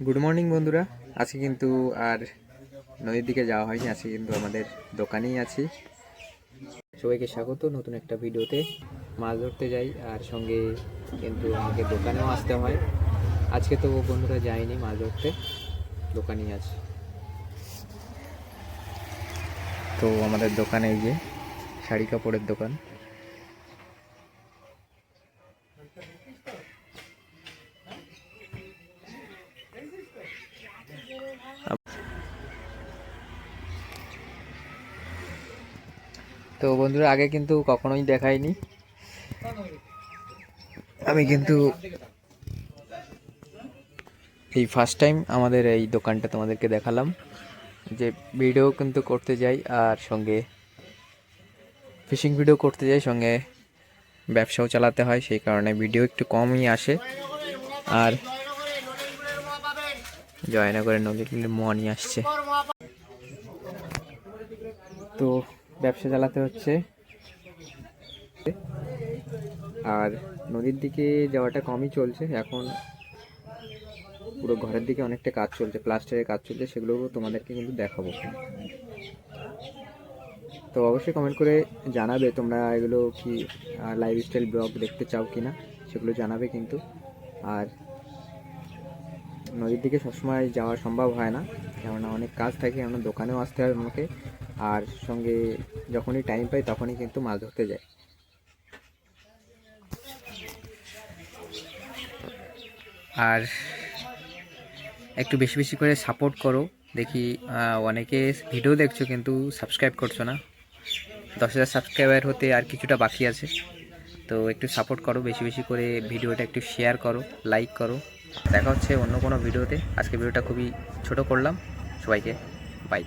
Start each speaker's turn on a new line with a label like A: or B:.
A: Good morning বন্ধুরা। আজকে কিন্তু আর নদীর দিকে যাওয়া হয়নি। আজকে কিন্তু আমাদের দোকানেই আছি। সবাইকে স্বাগত নতুন একটা ভিডিওতে। মাছ ধরতে যাই, আর সঙ্গে কিন্তু আমাকে দোকানেও আসতে হয়। আজকে তো বন্ধুরা যায়নি মাছ ধরতে। দোকানেই আছি। তো আমাদের দোকানে এই যে শাড়ি কাপড়ের দোকান। তো বন্ধুরা, আগে কিন্তু কখনোই দেখাইনি। আমি কিন্তু এই ফার্স্ট টাইম আমাদের এই দোকানটা তোমাদেরকে দেখালাম, যে ভিডিও কিন্তু করতে যাই আর সঙ্গে ফিশিং ভিডিও করতে যাই, সঙ্গে ব্যবসাও চালাতে হয়, সেই কারণে ভিডিও একটু কমই আসে। আর জয়নগরের নদীর মোয়া আসছে। তো ব্যবসা চালাতে হচ্ছে। আর নদীর দিকে যাওয়াটা কমই চলছে। এখন পুরো ঘরের দিকে অনেকটা কাজ চলছে, প্লাস্টারের কাজ চলছে সেগুলো তোমাদেরকে কিন্তু দেখাবো। তো অবশ্যই কমেন্ট করে জানাবে তোমরা এগুলো কি লাইফস্টাইল ব্লগ দেখতে চাও কি না সেগুলো জানাবে কিন্তু। আর নদীর দিকে সবসময় যাওয়া সম্ভব হয় না, কেননা অনেক কাজ থাকে কেননা দোকানেও আসতে হয় আমাকে। আর সঙ্গে যখনই টাইম পাই তখনই কিন্তু মাছ ধরতে যাই। আর একটু বেশি বেশি করে সাপোর্ট করো। দেখি অনেকে ভিডিও দেখছ কিন্তু সাবস্ক্রাইব করছ না। দশ হাজার সাবস্ক্রাইবার হতে আর কিছুটা বাকি আছে। তো একটু সাপোর্ট করো, বেশি বেশি করে ভিডিওটা একটু শেয়ার করো লাইক করো। দেখা হচ্ছে অন্য কোনো ভিডিওতে আজকে ভিডিওটা খুবই ছোট করলাম। সবাইকে বাই